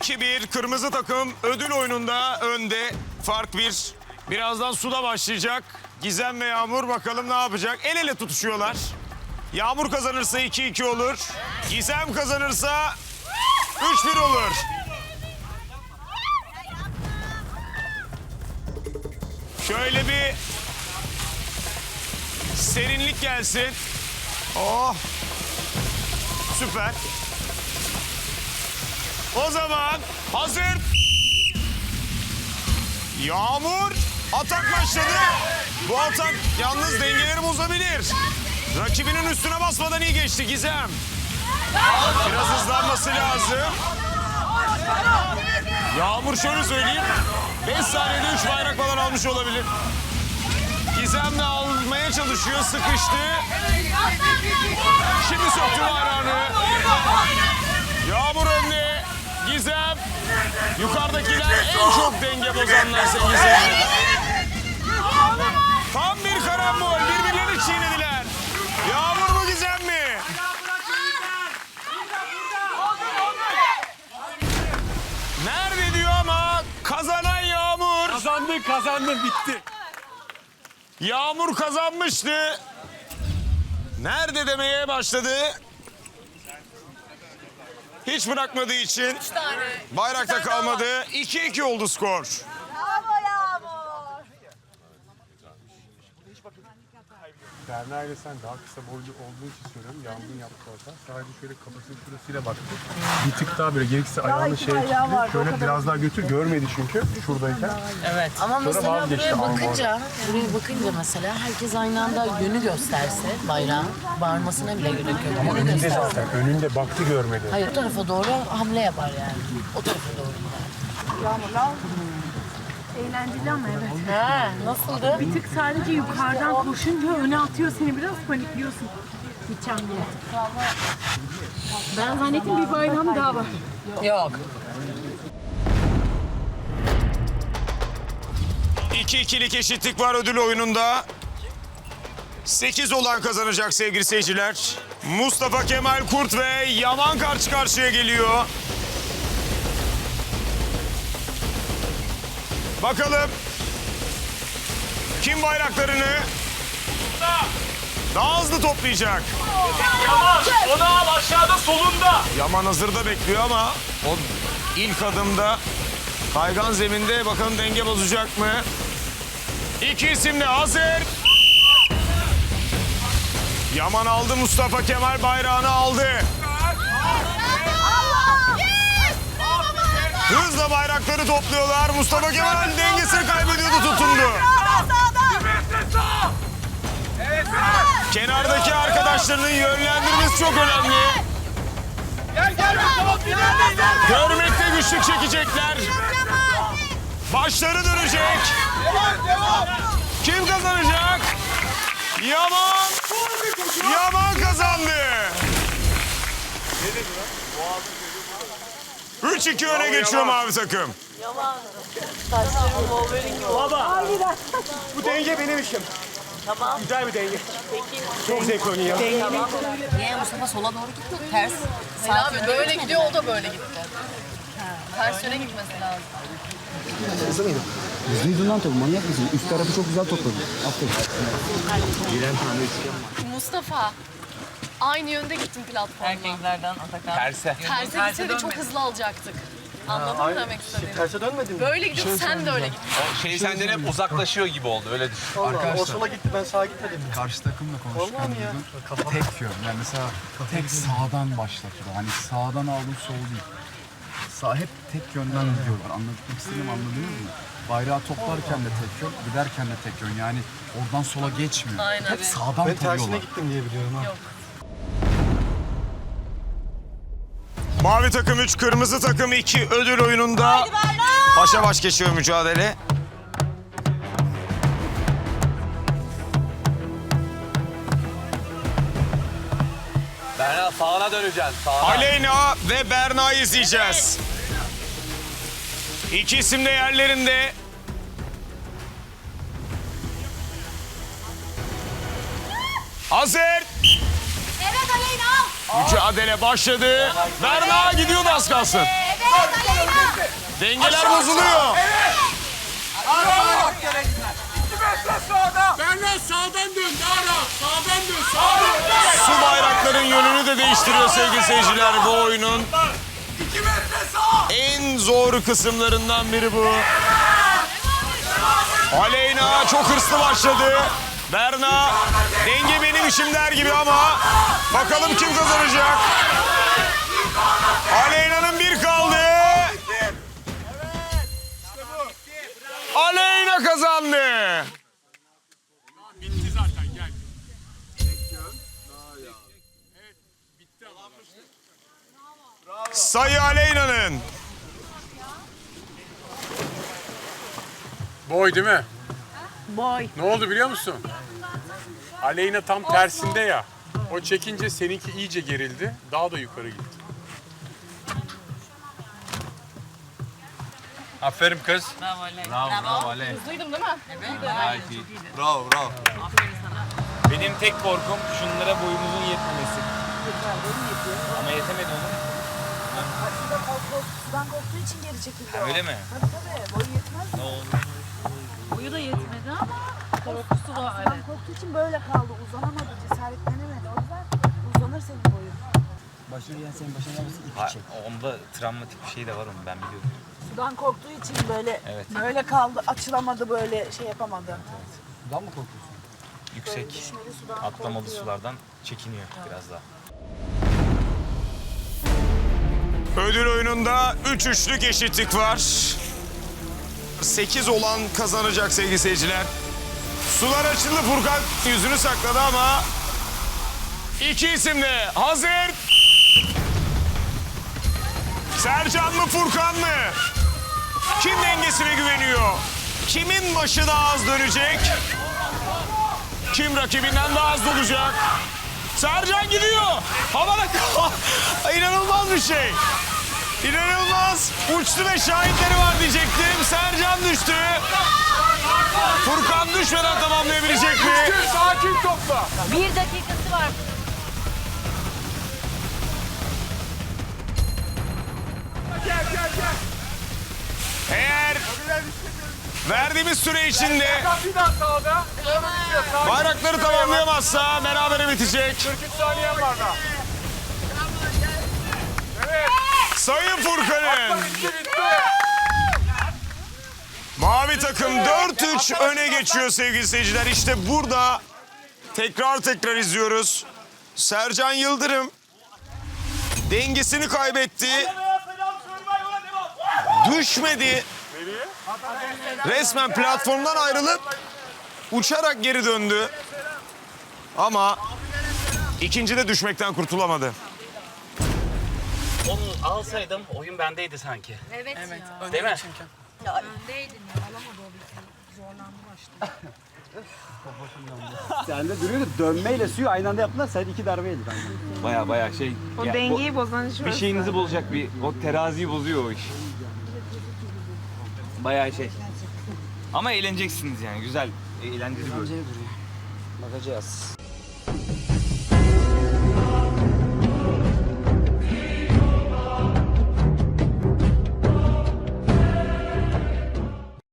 2-1 kırmızı takım ödül oyununda önde. Fark bir. Birazdan suda başlayacak. Gizem ve Yağmur bakalım ne yapacak. El ele tutuşuyorlar. Yağmur kazanırsa 2-2 olur. Gizem kazanırsa 3-1 olur. Şöyle bir serinlik gelsin. Oh. Süper. O zaman hazır. Yağmur atak başladı. Bu atak yalnız dengeleri bozabilir. Rakibinin üstüne basmadan iyi geçti Gizem. Biraz hızlanması lazım. Yağmur şöyle söyleyeyim. 5 saniyede 3 bayrak falan almış olabilir. Gizem de almaya çalışıyor, sıkıştı. Şimdi söktü bayrağını. Yağmur. Yukarıdakiler en çok denge bozanlarsa Gizem. Tam bir karambol. Birbirlerini çiğnediler. Yağmur mu Gizem mi? Nerede diyor ama kazanan Yağmur. Kazandın kazandın bitti. Yağmur kazanmıştı. Nerede demeye başladı. Hiç bırakmadığı için bayrakta kalmadı. 2-2 oldu skor. Bravo Yağmur. Berna ile sen daha kısa boylu olduğu için söylüyorum. Yangın yaptı orada. Sadece şöyle kafasının şurasıyla baktı. Bir tık daha böyle gerekirse ayağını iki şey vardı, o şöyle kadar biraz daha götür. Görmedi çünkü şuradayken. Evet. Ama mesela vazgeçti buraya ama bakınca, buraya bakınca mesela herkes aynı anda yönü gösterse bayrağın bağırmasına bile gerek yok. Ama Yönü önünde gösterse. zaten. Önünde baktı görmedi. Hayır o tarafa doğru hamle yapar yani. O tarafa doğru gider. Yağmurlar. Eğlenceli ama evet. Ha, nasıldı? Bir tık sadece yukarıdan koşunca öne atıyor seni biraz panikliyorsun. Gideceğim diye. Ben zannettim bir bayram daha var. Yok. 2-2'lik eşitlik var ödül oyununda. 8 olan kazanacak sevgili seyirciler. Mustafa Kemal Kurt ve Yaman karşı karşıya geliyor. Bakalım kim bayraklarını daha hızlı toplayacak. Yaman onu al aşağıda solunda. Yaman hazırda bekliyor ama o ilk adımda kaygan zeminde bakalım denge bozacak mı? İki isim de hazır. Yaman aldı Mustafa Kemal bayrağını aldı. Bayrakları topluyorlar. Mustafa Kemal dengesini kaybediyordu tutundu. Kenardaki arkadaşlarının yönlendirmesi çok önemli. Görmekte güçlük çekecekler. Başları dönecek. Kim kazanacak? Yaman. Yaman kazandı. 3-2 öne geçiyor mavi takım. Saçlarım Wolverine gibi. Baba. Bu denge benim işim. Tamam. Güzel bir denge. Peki. Çok zevk oynuyor. Niye Mustafa sola doğru gitti? Ters. Hayır abi böyle gidiyor o da böyle gitti. Ters yöne gitmesi lazım. Yüzde lan tabii manyak mısın? Üst tarafı çok güzel topladın. Aferin. Mustafa aynı yönde gittim platformla. Erkeklerden Atakan. Terse gitseydik çok hızlı alacaktık. Anladın mı demek istediğimi? Terse dönmedin mi? Böyle gidiyor sen de öyle git. Şey senden hep uzaklaşıyor gibi oldu öyle düşün. O sola gitti ben sağa gitmedim. karşı takımla konuşurken Vallahi mi ya? Tek yön. Yani mesela tek sağdan başlatıyor. Hani sağdan aldın sol değil. Sağ hep tek yönden gidiyorlar. Anlatmak istediğimi anladınız mı? Bayrağı toplarken de tek yön, giderken de tek yön. Yani oradan sola geçmiyor. Aynen. Hep sağdan Ben tersine koruyorlar. gittim diye biliyorum ha. Mavi takım 3, kırmızı takım 2 ödül oyununda başa baş geçiyor mücadele. Berna sağına döneceksin. Sağına. Aleyna ve Berna'yı izleyeceğiz. İki isim de yerlerinde. Hazır. Evet. Mücadele başladı. Berna gidiyordu az kalsın. Dengeler bozuluyor. Berna sağdan dön rahat. Sağdan dön. Sağdan. Su bayrakların yönünü de değiştiriyor sevgili seyirciler bu oyunun. En zor kısımlarından biri bu. Aleyna çok hırslı başladı. Berna denge benim işim der gibi ama bakalım kim kazanacak. Aleyna'nın bir kaldı. Aleyna kazandı. Bitti zaten gel. Sayı Aleyna'nın. Boy değil mi? Boy. Ne oldu biliyor musun? Aleyna tam tersinde ya. O çekince seninki iyice gerildi. Daha da yukarı gitti. Aferin kız. Bravo bravo Ale. Hızlıydım değil mi? Gayet iyi. Bravo bravo. Benim tek korkum şunlara boyumuzun yetmemesi. Ama yetemedi oğlum. Sudan korktuğu için geri çekildi. Ha, öyle mi? Tabii tabii. Boyu yetmez. Ne oldu? Boyu da yetmedi ama korkusu var. Sudan korktuğu için böyle kaldı. Uzanamadı. Cesaretlenemedi. O yüzden uzanır senin boyun. Başına gelen senin başına gelmesin Ha, iki çek. onda travmatik bir şey de var onun ben biliyorum. Sudan korktuğu için böyle Evet. böyle kaldı. Açılamadı böyle şey yapamadı. Sudan mı korkuyorsun? Yüksek Düşmeli sudan atlamalı korkuyor. sulardan çekiniyor biraz daha. Ödül oyununda 3 üçlük eşitlik var. 8 olan kazanacak sevgili seyirciler. Sular açıldı Furkan yüzünü sakladı ama iki isim de hazır. Sercan mı Furkan mı? Kim dengesine güveniyor? Kimin başı daha az dönecek? Kim rakibinden daha az olacak? Sercan gidiyor. Havada İnanılmaz bir şey. İnanılmaz. Uçtu ve şahitleri var diyecektim. Sercan düştü. Furkan düşmeden tamamlayabilecek mi? Sakin topla. Bir dakikası var. Gel gel gel. Eğer verdiğimiz süre içinde Bir daha sağda. Bayrakları tamamlayamazsa berabere bitecek. 43 saniyen var daha. Evet. Sayın Furkan'ın Bitti bitti. Mavi takım 4-3 öne geçiyor sevgili seyirciler. İşte burada tekrar tekrar izliyoruz. Sercan Yıldırım dengesini kaybetti. Düşmedi. Resmen platformdan ayrılıp uçarak geri döndü. Ama ikincide düşmekten kurtulamadı. Onu alsaydım oyun bendeydi sanki. Evet, evet. Değil mi? Sen de duruyordu. Dönmeyle suyu aynı anda yaptılar. Sen iki darbe yedin. Baya baya şey. O ya, dengeyi bozan iş bir şeyinizi bozacak bir o teraziyi bozuyor o iş. Baya şey. Ama eğleneceksiniz yani güzel, eğlenceli bir oyun. Bakacağız.